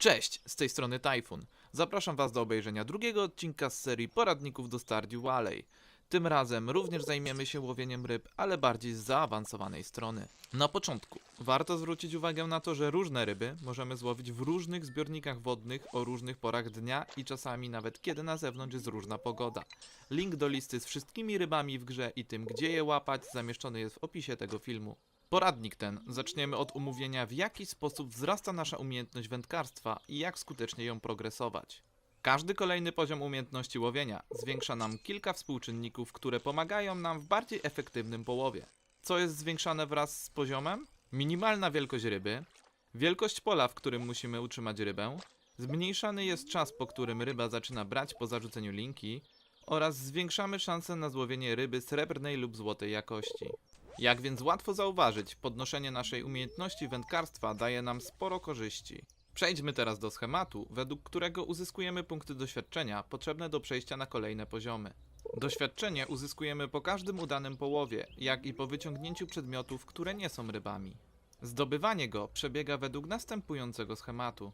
Cześć, z tej strony Typhoon. Zapraszam Was do obejrzenia drugiego odcinka z serii poradników do Stardew Valley. Tym razem również zajmiemy się łowieniem ryb, ale bardziej z zaawansowanej strony. Na początku warto zwrócić uwagę na to, że różne ryby możemy złowić w różnych zbiornikach wodnych o różnych porach dnia i czasami nawet kiedy na zewnątrz jest różna pogoda. Link do listy z wszystkimi rybami w grze i tym, gdzie je łapać, zamieszczony jest w opisie tego filmu. Poradnik ten zaczniemy od umówienia, w jaki sposób wzrasta nasza umiejętność wędkarstwa i jak skutecznie ją progresować. Każdy kolejny poziom umiejętności łowienia zwiększa nam kilka współczynników, które pomagają nam w bardziej efektywnym połowie. Co jest zwiększane wraz z poziomem? Minimalna wielkość ryby, wielkość pola, w którym musimy utrzymać rybę, zmniejszany jest czas, po którym ryba zaczyna brać po zarzuceniu linki oraz zwiększamy szanse na złowienie ryby srebrnej lub złotej jakości. Jak więc łatwo zauważyć, podnoszenie naszej umiejętności wędkarstwa daje nam sporo korzyści. Przejdźmy teraz do schematu, według którego uzyskujemy punkty doświadczenia potrzebne do przejścia na kolejne poziomy. Doświadczenie uzyskujemy po każdym udanym połowie, jak i po wyciągnięciu przedmiotów, które nie są rybami. Zdobywanie go przebiega według następującego schematu.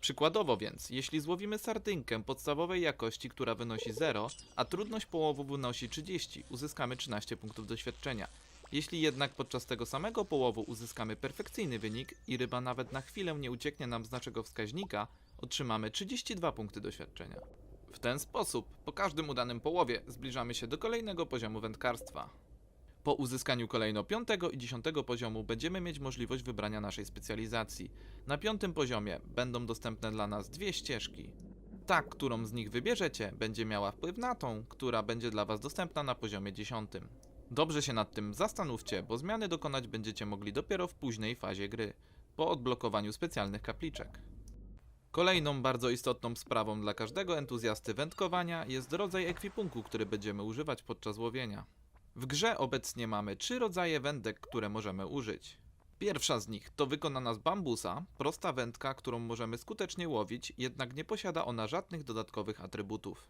Przykładowo więc, jeśli złowimy sardynkę podstawowej jakości, która wynosi 0, a trudność połowu wynosi 30, uzyskamy 13 punktów doświadczenia. Jeśli jednak podczas tego samego połowu uzyskamy perfekcyjny wynik i ryba nawet na chwilę nie ucieknie nam z naszego wskaźnika, otrzymamy 32 punkty doświadczenia. W ten sposób, po każdym udanym połowie, zbliżamy się do kolejnego poziomu wędkarstwa. Po uzyskaniu kolejno 5 i 10 poziomu będziemy mieć możliwość wybrania naszej specjalizacji. Na piątym poziomie będą dostępne dla nas dwie ścieżki. Ta, którą z nich wybierzecie, będzie miała wpływ na tą, która będzie dla Was dostępna na poziomie 10. Dobrze się nad tym zastanówcie, bo zmiany dokonać będziecie mogli dopiero w późnej fazie gry, po odblokowaniu specjalnych kapliczek. Kolejną bardzo istotną sprawą dla każdego entuzjasty wędkowania jest rodzaj ekwipunku, który będziemy używać podczas łowienia. W grze obecnie mamy trzy rodzaje wędek, które możemy użyć. Pierwsza z nich to wykonana z bambusa, prosta wędka, którą możemy skutecznie łowić, jednak nie posiada ona żadnych dodatkowych atrybutów.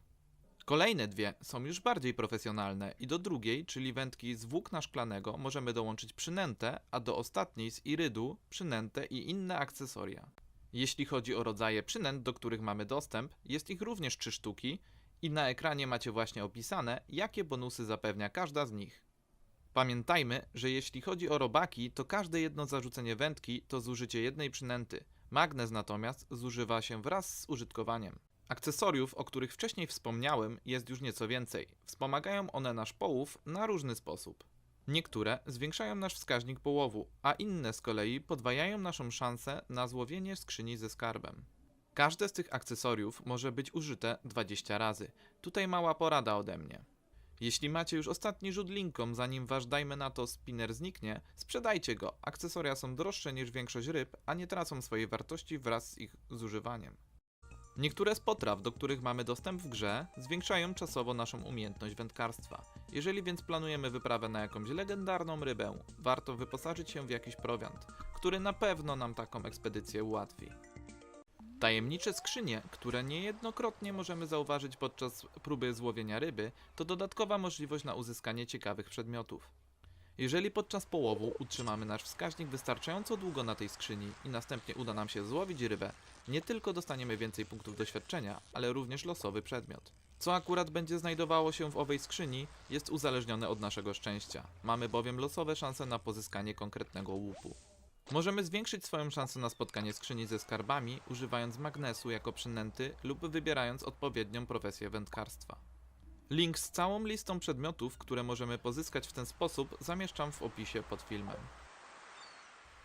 Kolejne dwie są już bardziej profesjonalne i do drugiej, czyli wędki z włókna szklanego, możemy dołączyć przynętę, a do ostatniej z irydu przynętę i inne akcesoria. Jeśli chodzi o rodzaje przynęt, do których mamy dostęp, jest ich również trzy sztuki i na ekranie macie właśnie opisane, jakie bonusy zapewnia każda z nich. Pamiętajmy, że jeśli chodzi o robaki, to każde jedno zarzucenie wędki to zużycie jednej przynęty. Magnes natomiast zużywa się wraz z użytkowaniem. Akcesoriów, o których wcześniej wspomniałem, jest już nieco więcej. Wspomagają one nasz połów na różny sposób. Niektóre zwiększają nasz wskaźnik połowu, a inne z kolei podwajają naszą szansę na złowienie skrzyni ze skarbem. Każde z tych akcesoriów może być użyte 20 razy. Tutaj mała porada ode mnie. Jeśli macie już ostatni rzut zanim wasz dajmy na to spinner zniknie, sprzedajcie go. Akcesoria są droższe niż większość ryb, a nie tracą swojej wartości wraz z ich zużywaniem. Niektóre z potraw, do których mamy dostęp w grze, zwiększają czasowo naszą umiejętność wędkarstwa. Jeżeli więc planujemy wyprawę na jakąś legendarną rybę, warto wyposażyć się w jakiś prowiant, który na pewno nam taką ekspedycję ułatwi. Tajemnicze skrzynie, które niejednokrotnie możemy zauważyć podczas próby złowienia ryby, to dodatkowa możliwość na uzyskanie ciekawych przedmiotów. Jeżeli podczas połowu utrzymamy nasz wskaźnik wystarczająco długo na tej skrzyni i następnie uda nam się złowić rybę, nie tylko dostaniemy więcej punktów doświadczenia, ale również losowy przedmiot. Co akurat będzie znajdowało się w owej skrzyni, jest uzależnione od naszego szczęścia. Mamy bowiem losowe szanse na pozyskanie konkretnego łupu. Możemy zwiększyć swoją szansę na spotkanie skrzyni ze skarbami, używając magnesu jako przynęty lub wybierając odpowiednią profesję wędkarstwa. Link z całą listą przedmiotów, które możemy pozyskać w ten sposób, zamieszczam w opisie pod filmem.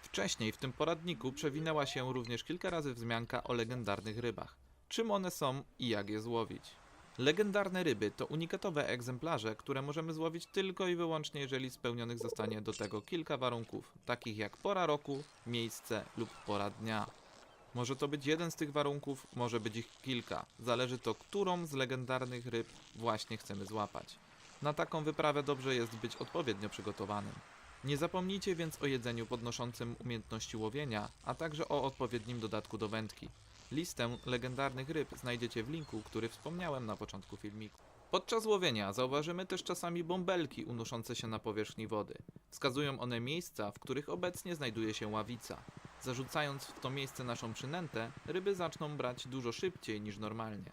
Wcześniej w tym poradniku przewinęła się również kilka razy wzmianka o legendarnych rybach. Czym one są i jak je złowić? Legendarne ryby to unikatowe egzemplarze, które możemy złowić tylko i wyłącznie jeżeli spełnionych zostanie do tego kilka warunków, takich jak pora roku, miejsce lub pora dnia. Może to być jeden z tych warunków, może być ich kilka. Zależy to, którą z legendarnych ryb właśnie chcemy złapać. Na taką wyprawę dobrze jest być odpowiednio przygotowanym. Nie zapomnijcie więc o jedzeniu podnoszącym umiejętności łowienia, a także o odpowiednim dodatku do wędki. Listę legendarnych ryb znajdziecie w linku, który wspomniałem na początku filmiku. Podczas łowienia zauważymy też czasami bąbelki unoszące się na powierzchni wody. Wskazują one miejsca, w których obecnie znajduje się ławica. Zarzucając w to miejsce naszą przynętę, ryby zaczną brać dużo szybciej niż normalnie.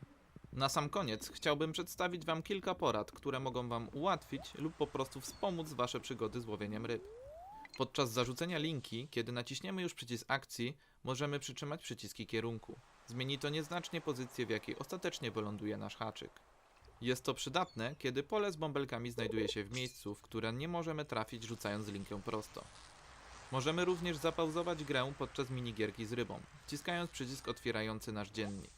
Na sam koniec chciałbym przedstawić Wam kilka porad, które mogą Wam ułatwić lub po prostu wspomóc Wasze przygody z łowieniem ryb. Podczas zarzucenia linki, kiedy naciśniemy już przycisk akcji, możemy przytrzymać przyciski kierunku. Zmieni to nieznacznie pozycję, w jakiej ostatecznie wyląduje nasz haczyk. Jest to przydatne, kiedy pole z bąbelkami znajduje się w miejscu, w które nie możemy trafić rzucając linkę prosto. Możemy również zapauzować grę podczas minigierki z rybą, wciskając przycisk otwierający nasz dziennik.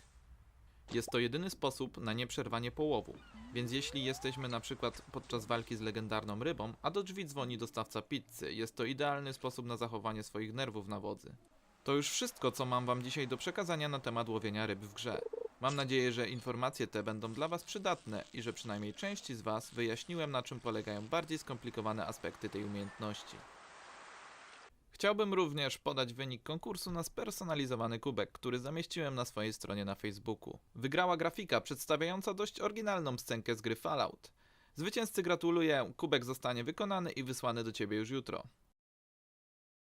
Jest to jedyny sposób na nieprzerwanie połowu, więc jeśli jesteśmy na przykład podczas walki z legendarną rybą, a do drzwi dzwoni dostawca pizzy, jest to idealny sposób na zachowanie swoich nerwów na wodzy. To już wszystko, co mam Wam dzisiaj do przekazania na temat łowienia ryb w grze. Mam nadzieję, że informacje te będą dla Was przydatne i że przynajmniej części z Was wyjaśniłem, na czym polegają bardziej skomplikowane aspekty tej umiejętności. Chciałbym również podać wynik konkursu na spersonalizowany kubek, który zamieściłem na swojej stronie na Facebooku. Wygrała grafika przedstawiająca dość oryginalną scenkę z gry Fallout. Zwycięzcy gratuluję, kubek zostanie wykonany i wysłany do Ciebie już jutro.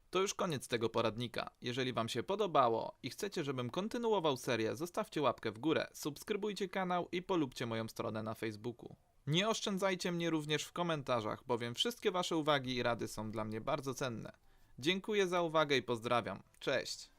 To już koniec tego poradnika. Jeżeli Wam się podobało i chcecie, żebym kontynuował serię, zostawcie łapkę w górę, subskrybujcie kanał i polubcie moją stronę na Facebooku. Nie oszczędzajcie mnie również w komentarzach, bowiem wszystkie Wasze uwagi i rady są dla mnie bardzo cenne. Dziękuję za uwagę i pozdrawiam. Cześć!